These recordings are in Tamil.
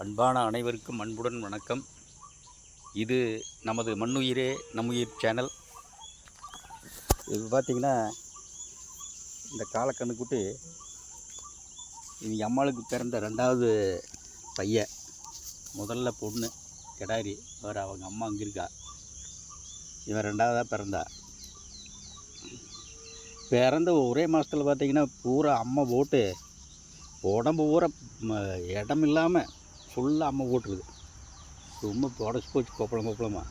அன்பான அனைவருக்கும் அன்புடன் வணக்கம். இது நமது மண்ணுயிரே நம்முயிர் சேனல். இது பார்த்திங்கன்னா இந்த காலக்கண்ணுக்குட்டி இவங்க அம்மாளுக்கு பிறந்த ரெண்டாவது பையன். முதல்ல பொண்ணு கெடாரி. வேறு அவங்க அம்மா அங்கே இருக்கா. இவன் ரெண்டாவதாக பிறந்தா. பிறந்த ஒரே மாதத்தில் பார்த்திங்கன்னா பூரா அம்மா போட்டு உடம்பு பூரா ம- இடம் இல்லாமல் ஃபுல்லாக அம்மை போட்டுருது. ரொம்ப உடச்சி போச்சு கொப்பளம் கொப்பளமாக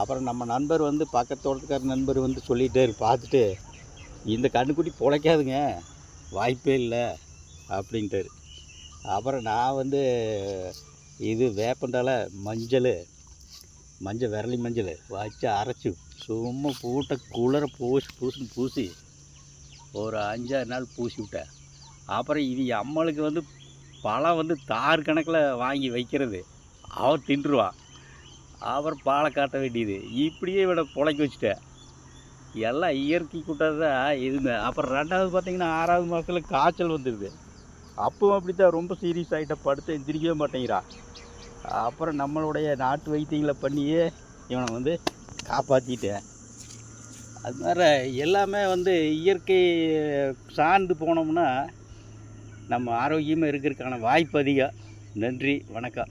அப்புறம் நம்ம நண்பர் வந்து பக்கத்து தோட்டத்துக்கார நண்பர் வந்து சொல்லிகிட்டே பார்த்துட்டு இந்த கண்ணுக்குட்டி பிழைக்காதுங்க வாய்ப்பே இல்லை அப்படின்ட்டாரு. அப்புறம் நான் வந்து இது வேப்பண்டால மஞ்சள் மஞ்சள் விரலி மஞ்சள் வச்சு அரைச்சி சும்மா பூட்டை குளிர பூசி பூசின்னு பூசி ஒரு அஞ்சாறு நாள் பூசி விட்டேன். அப்புறம் இது அம்மளுக்கு வந்து பழம் வந்து தார் கணக்கில் வாங்கி வைக்கிறது. அவர் தின்றுவான் அவர் பாலை காட்ட வேண்டியது. இப்படியே இவனை புழைக்க வச்சுட்டேன். எல்லாம் இயற்கை கூட்டாது தான் இதுங்க அப்புறம் ரெண்டாவது பார்த்திங்கன்னா ஆறாவது மாதத்தில் காய்ச்சல் வந்துடுது. அப்பவும் அப்படி தான் ரொம்ப சீரியஸ் ஆகிட்ட படுத்து எந்திரிக்கவே மாட்டேங்கிறான் அப்புறம் நம்மளுடைய நாட்டு வைத்தியங்களை பண்ணியே இவனை வந்து காப்பாற்றிட்டேன் அது மாதிரி எல்லாமே வந்து இயற்கை சார்ந்து போனோம்னா நம்ம ஆரோக்கியமாக இருக்கிறதுக்கான வாய்ப்பு அதிகம். நன்றி வணக்கம்.